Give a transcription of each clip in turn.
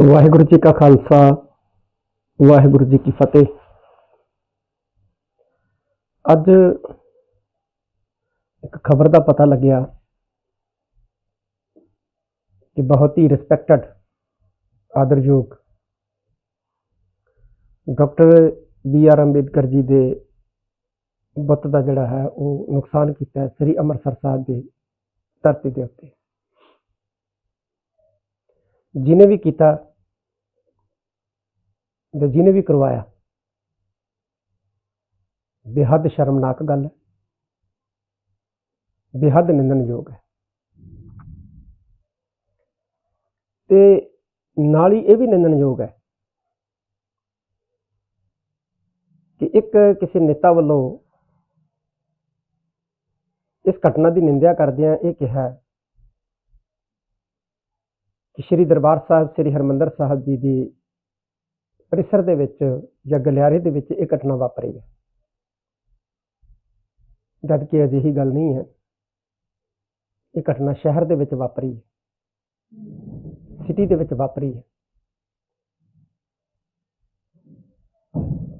ਵਾਹਿਗੁਰੂ ਜੀ ਕਾ ਖਾਲਸਾ, ਵਾਹਿਗੁਰੂ ਜੀ ਕੀ ਫਤਿਹ। ਅੱਜ ਇੱਕ ਖਬਰ ਦਾ ਪਤਾ ਲੱਗਿਆ ਕਿ ਬਹੁਤ ਹੀ respected ਆਦਰਯੋਗ doctor B R Ambedkar ji ਦੇ ਬੁੱਤ ਦਾ ਜਿਹੜਾ ਹੈ, ਉਹ ਨੁਕਸਾਨ ਕੀਤਾ ਸ੍ਰੀ ਅੰਮ੍ਰਿਤਸਰ ਸਾਹਿਬ ਦੀ ਧਰਤੀ ਦੇ ਉੱਤੇ। ਜਿਹਨੇ ਵੀ ਕੀਤਾ ਤੇ ਜਿਹਨੇ ਵੀ ਕਰਵਾਇਆ, ਬੇਹੱਦ ਸ਼ਰਮਨਾਕ ਗੱਲ ਹੈ। ਬੇਹੱਦ ਨਿੰਦਣਯੋਗ ਹੈ। ਤੇ ਨਾਲ ਹੀ ਇਹ ਵੀ ਨਿੰਦਣਯੋਗ ਹੈ ਕਿ ਇੱਕ ਕਿਸੇ ਨੇਤਾ ਵੱਲੋਂ ਇਸ ਘਟਨਾ ਦੀ ਨਿੰਦਿਆ ਕਰਦਿਆਂ ਇਹ ਕਿਹਾ ਸ਼੍ਰੀ ਦਰਬਾਰ ਸਾਹਿਬ, ਸ਼੍ਰੀ ਹਰਮੰਦਰ ਸਾਹਿਬ ਜੀ ਦੀ ਪਰਿਸਰ ਦੇ ਵਿੱਚ ਜਾਂ ਗਲਿਆਰੇ ਦੇ ਵਿੱਚ ਇਹ ਘਟਨਾ ਵਾਪਰੀ ਹੈ। ਜਦ ਕਿ ਅਜਿਹੀ ਗੱਲ ਨਹੀਂ ਹੈ, ਇਹ ਘਟਨਾ ਸ਼ਹਿਰ ਦੇ ਵਿੱਚ ਵਾਪਰੀ ਹੈ, ਸਿਟੀ ਦੇ ਵਿੱਚ ਵਾਪਰੀ ਹੈ।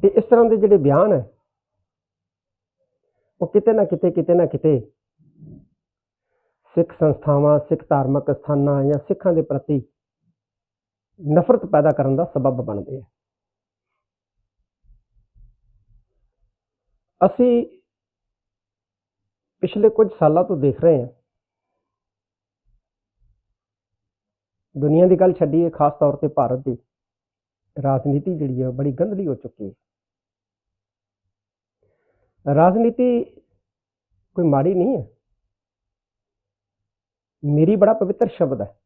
ਤੇ ਇਸ ਤਰ੍ਹਾਂ ਦੇ ਜਿਹੜੇ ਬਿਆਨ ਹੈ, ਉਹ ਕਿਤੇ ਨਾ ਕਿਤੇ ਕਿਤੇ ਨਾ ਕਿਤੇ ਸਿੱਖ ਸੰਸਥਾਵਾਂ, ਸਿੱਖ ਧਾਰਮਿਕ ਸਥਾਨਾਂ ਜਾਂ ਸਿੱਖਾਂ ਦੇ ਪ੍ਰਤੀ ਨਫ਼ਰਤ ਪੈਦਾ ਕਰਨ ਦਾ ਸਬਬ ਬਣਦੇ ਆ। ਅਸੀਂ ਪਿਛਲੇ ਕੁਝ ਸਾਲਾਂ ਤੋਂ ਦੇਖ ਰਹੇ ਹਾਂ। ਦੁਨੀਆ ਦੀ ਗੱਲ ਛੱਡੀਏ, ਖਾਸ ਤੌਰ ਤੇ ਭਾਰਤ ਦੀ ਰਾਜਨੀਤੀ ਜਿਹੜੀ ਹੈ ਉਹ ਬੜੀ ਗੰਧਲੀ ਹੋ ਚੁੱਕੀ ਹੈ। ਰਾਜਨੀਤੀ ਕੋਈ ਮਾੜੀ ਨਹੀਂ ਹੈ। ਮੇਰੀ ਬੜਾ ਪਵਿੱਤਰ ਸ਼ਬਦ ਹੈ।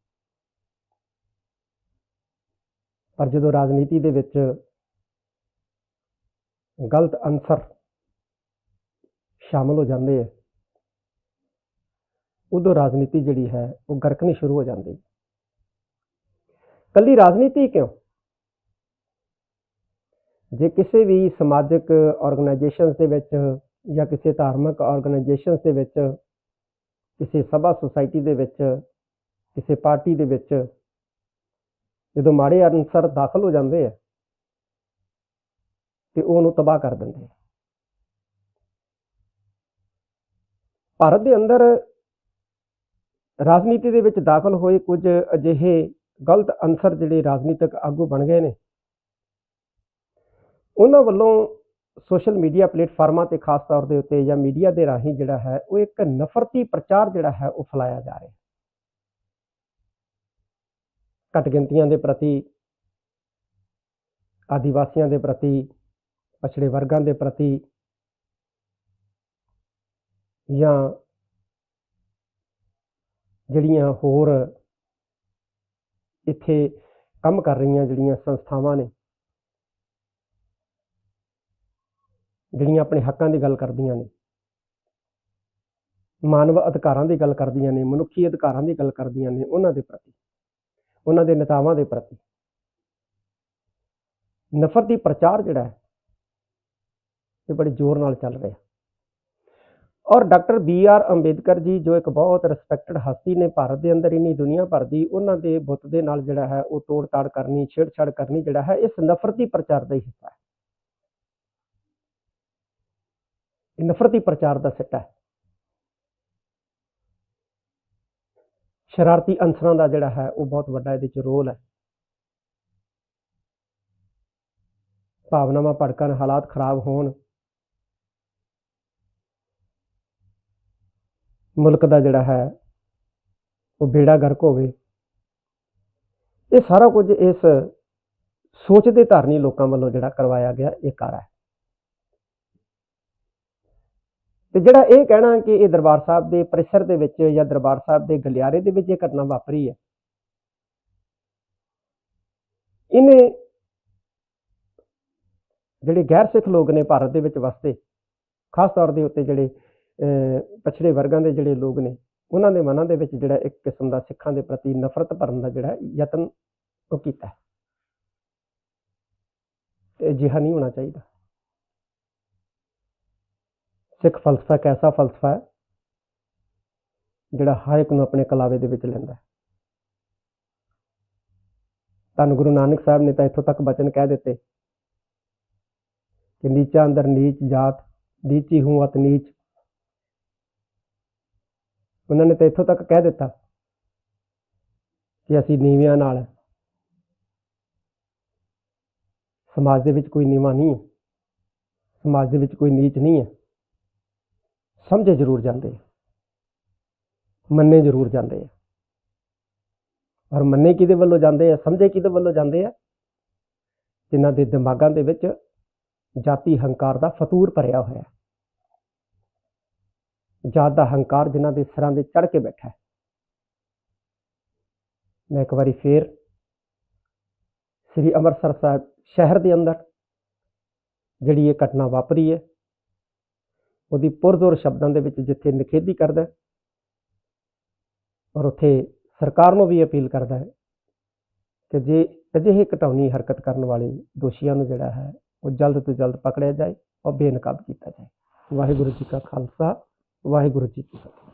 ਪਰ ਜਦੋਂ ਰਾਜਨੀਤੀ ਦੇ ਵਿੱਚ ਗਲਤ ਅਨਸਰ ਸ਼ਾਮਲ ਹੋ ਜਾਂਦੇ ਹੈ ਉਦੋਂ ਰਾਜਨੀਤੀ ਜਿਹੜੀ ਹੈ, ਉਹ ਗਰਕਣੀ ਸ਼ੁਰੂ ਹੋ ਜਾਂਦੀ ਹੈ। ਕੱਲੀ ਰਾਜਨੀਤੀ ਕਿਉਂ? ਜੇ ਕਿਸੇ ਵੀ ਸਮਾਜਿਕ ਆਰਗੇਨਾਈਜੇਸ਼ਨਸ ਦੇ ਵਿੱਚ ਜਾਂ ਕਿਸੇ ਧਾਰਮਿਕ ਆਰਗੇਨਾਈਜੇਸ਼ਨਸ ਦੇ ਵਿੱਚ ਕਿਸੇ ਸਭਾ ਸੁਸਾਇਟੀ ਦੇ ਵਿੱਚ, ਕਿਸੇ ਪਾਰਟੀ ਦੇ ਵਿੱਚ ਜਦੋਂ ਮਾੜੇ ਅਨਸਰ ਦਾਖਲ ਹੋ ਜਾਂਦੇ ਆ, ਤੇ ਉਹਨੂੰ ਤਬਾਹ ਕਰ ਦਿੰਦੇ ਆ। ਭਾਰਤ ਦੇ ਅੰਦਰ ਰਾਜਨੀਤੀ ਦੇ ਵਿੱਚ ਦਾਖਲ ਹੋਏ ਕੁਝ ਅਜਿਹੇ ਗਲਤ ਅਨਸਰ ਜਿਹੜੇ ਰਾਜਨੀਤਿਕ ਆਗੂ ਬਣ ਗਏ ਨੇ, ਉਹਨਾਂ ਵੱਲੋਂ ਸੋਸ਼ਲ ਮੀਡੀਆ ਪਲੇਟਫਾਰਮਾਂ ਤੇ ਖਾਸ ਤੌਰ ਦੇ ਉੱਤੇ ਜਾਂ ਮੀਡੀਆ ਦੇ ਰਾਹੀਂ ਜਿਹੜਾ ਹੈ, ਉਹ ਇੱਕ ਨਫ਼ਰਤੀ ਪ੍ਰਚਾਰ ਜਿਹੜਾ ਹੈ, ਉਹ ਫੈਲਾਇਆ ਜਾ ਰਿਹਾ ਘੱਟ ਗਿਣਤੀਆਂ ਦੇ ਪ੍ਰਤੀ, ਆਦੀਵਾਸੀਆਂ ਦੇ ਪ੍ਰਤੀ, ਪਛੜੇ ਵਰਗਾਂ ਦੇ ਪ੍ਰਤੀ ਜਾਂ ਜਿਹੜੀਆਂ ਹੋਰ ਇੱਥੇ ਕੰਮ ਕਰ ਰਹੀਆਂ ਜਿਹੜੀਆਂ ਸੰਸਥਾਵਾਂ ਨੇ ਜਿਹੜੀਆਂ ਆਪਣੇ ਹੱਕਾਂ ਦੀ ਗੱਲ ਕਰਦੀਆਂ ਨੇ, ਮਾਨਵ ਅਧਿਕਾਰਾਂ ਦੀ ਗੱਲ ਕਰਦੀਆਂ ਨੇ, ਮਨੁੱਖੀ ਅਧਿਕਾਰਾਂ ਦੀ ਗੱਲ ਕਰਦੀਆਂ ਨੇ, ਉਹਨਾਂ ਦੇ ਪ੍ਰਤੀ, ਉਹਨਾਂ ਦੇ ਨੇਤਾਵਾਂ ਦੇ ਪ੍ਰਤੀ। ਨਫ਼ਰਤ ਦੀ ਪ੍ਰਚਾਰ ਜਿਹੜਾ ਹੈ, ਇਹ ਬੜੇ ਜ਼ੋਰ ਨਾਲ ਚੱਲ ਰਿਹਾ। ਔਰ ਡਾਕਟਰ ਬੀ ਆਰ ਅੰਬੇਦਕਰ ਜੀ, ਜੋ ਇੱਕ ਬਹੁਤ ਰਿਸਪੈਕਟਡ ਹਸਤੀ ਨੇ ਭਾਰਤ ਦੇ ਅੰਦਰ, ਇਨੀ ਦੁਨੀਆ ਭਰ ਦੀ, ਉਹਨਾਂ ਦੇ ਬੁੱਤ ਦੇ ਨਾਲ ਜਿਹੜਾ ਹੈ, ਉਹ ਤੋੜ-ਤਾੜ ਕਰਨੀ, ਛੇੜਛਾੜ ਕਰਨੀ ਜਿਹੜਾ ਹੈ, ਇਸ ਨਫ਼ਰਤੀ ਪ੍ਰਚਾਰ ਦਾ ਹੀ ਹਿੱਸਾ ਹੈ। ਇਹ ਨਫ਼ਰਤੀ ਪ੍ਰਚਾਰ ਦਾ ਸਿੱਟਾ ਹੈ। ਸ਼ਰਾਰਤੀ ਅੰਸਰਾਂ ਦਾ ਜਿਹੜਾ ਹੈ, ਉਹ ਬਹੁਤ ਵੱਡਾ ਇਹਦੇ ਚ ਰੋਲ ਹੈ। ਭਾਵਨਾਵਾਂ ਭੜਕਣ ਹਾਲਾਤ ਖਰਾਬ ਹੋਣ। ਮੁਲਕ ਦਾ ਜਿਹੜਾ ਹੈ, ਉਹ ਬੇੜਾ ਗਰਕ ਹੋਵੇ। ਇਹ ਸਾਰਾ ਕੁਝ ਇਸ ਸੋਚ ਦੇ ਧਾਰਨੀ ਲੋਕਾਂ ਵੱਲੋਂ ਜਿਹੜਾ ਕਰਵਾਇਆ ਗਿਆ, ਇਹ ਕਾਰ ਹੈ। ਤੇ ਜਿਹੜਾ ਇਹ ਕਹਿਣਾ ਕਿ ਇਹ ਦਰਬਾਰ ਸਾਹਿਬ ਦੇ ਪਰਿਸਰ ਦੇ ਵਿੱਚ ਜਾਂ ਦਰਬਾਰ ਸਾਹਿਬ ਦੇ ਗਲਿਆਰੇ ਦੇ ਵਿੱਚ ਇਹ ਘਟਨਾ ਵਾਪਰੀ ਹੈ। ਇਹਨੇ ਜਿਹੜੇ ਗੈਰ ਸਿੱਖ ਲੋਕ ਨੇ ਭਾਰਤ ਦੇ ਵਿੱਚ ਵਸਦੇ, ਖਾਸ ਤੌਰ ਦੇ ਉੱਤੇ ਜਿਹੜੇ ਪਛੜੇ ਵਰਗਾਂ ਦੇ ਜਿਹੜੇ ਲੋਕ ਨੇ, ਉਹਨਾਂ ਦੇ ਮਨਾਂ ਦੇ ਵਿੱਚ ਜਿਹੜਾ ਇੱਕ ਕਿਸਮ ਦਾ ਸਿੱਖਾਂ ਦੇ ਪ੍ਰਤੀ ਨਫ਼ਰਤ ਭਰਨ ਦਾ ਜਿਹੜਾ ਯਤਨ ਉਹ ਕੀਤਾ ਤੇ ਅਜਿਹਾ ਨਹੀਂ ਹੋਣਾ ਚਾਹੀਦਾ। ਸਿੱਖ ਫਲਸਫਾ ਇੱਕ ਐਸਾ ਫਲਸਫਾ ਹੈ ਜਿਹੜਾ ਹਰ ਇੱਕ ਨੂੰ ਆਪਣੇ ਕਲਾਵੇ ਦੇ ਵਿੱਚ ਲੈਂਦਾ ਹੈ। ਧੰਨ ਗੁਰੂ ਨਾਨਕ ਸਾਹਿਬ ਨੇ ਤਾਂ ਇੱਥੋਂ ਤੱਕ ਬਚਨ ਕਹਿ ਦਿੱਤੇ ਕਿ ਨੀਚਾ ਅੰਦਰ ਨੀਚ ਜਾਤ, ਨੀਚੀ ਹੂੰ ਅਤ ਨੀਚ। ਉਹਨਾਂ ਨੇ ਤਾਂ ਇੱਥੋਂ ਤੱਕ ਕਹਿ ਦਿੱਤਾ ਕਿ ਅਸੀਂ ਨੀਵਿਆਂ ਨਾਲ ਸਮਾਜ ਦੇ ਵਿੱਚ ਕੋਈ ਨੀਵਾਂ ਨਹੀਂ ਹੈ। ਸਮਾਜ ਦੇ ਵਿੱਚ ਕੋਈ ਨੀਚ ਨਹੀਂ ਹੈ। ਸਮਝੇ ਜ਼ਰੂਰ ਜਾਂਦੇ ਆ। ਮੰਨੇ ਜ਼ਰੂਰ ਜਾਂਦੇ ਆ। ਔਰ ਮੰਨੇ ਕਿਹਦੇ ਵੱਲੋਂ ਜਾਂਦੇ ਆ, ਸਮਝੇ ਕਿਹਦੇ ਵੱਲੋਂ ਜਾਂਦੇ ਆ? ਜਿਨ੍ਹਾਂ ਦੇ ਦਿਮਾਗਾਂ ਦੇ ਵਿੱਚ ਜਾਤੀ ਹੰਕਾਰ ਦਾ ਫਤੂਰ ਭਰਿਆ ਹੋਇਆ। ਹੈ ਜਾਤ ਦਾ ਹੰਕਾਰ ਜਿਨ੍ਹਾਂ ਦੇ ਸਿਰਾਂ ਦੇ ਚੜ ਕੇ ਬੈਠਾ ਹੈ। ਮੈਂ ਇੱਕ ਵਾਰੀ ਫੇਰ ਸ੍ਰੀ ਅੰਮ੍ਰਿਤਸਰ ਸਾਹਿਬ ਸ਼ਹਿਰ ਦੇ ਅੰਦਰ ਜਿਹੜੀ ਇਹ ਘਟਨਾ ਵਾਪਰੀ ਹੈ ਉਹਦੀ ਪੁਰਜ਼ੋਰ ਸ਼ਬਦਾਂ ਦੇ ਵਿੱਚ ਜਿੱਥੇ ਨਿਖੇਧੀ ਕਰਦਾ ਔਰ ਉੱਥੇ ਸਰਕਾਰ ਨੂੰ ਵੀ ਅਪੀਲ ਕਰਦਾ ਹੈ ਕਿ ਜੇ ਅਜਿਹੇ ਘਟਾਉਣੀ ਹਰਕਤ ਕਰਨ ਵਾਲੇ ਦੋਸ਼ੀਆਂ ਨੂੰ ਜਿਹੜਾ ਹੈ ਉਹ ਜਲਦ ਤੋਂ ਜਲਦ ਪਕੜਿਆ ਜਾਏ ਔਰ ਬੇਨਕਾਬ ਕੀਤਾ ਜਾਏ। ਵਾਹਿਗੁਰੂ ਜੀ ਕਾ ਖਾਲਸਾ, ਵਾਹਿਗੁਰੂ ਜੀ ਕੀ ਫਤਿਹ।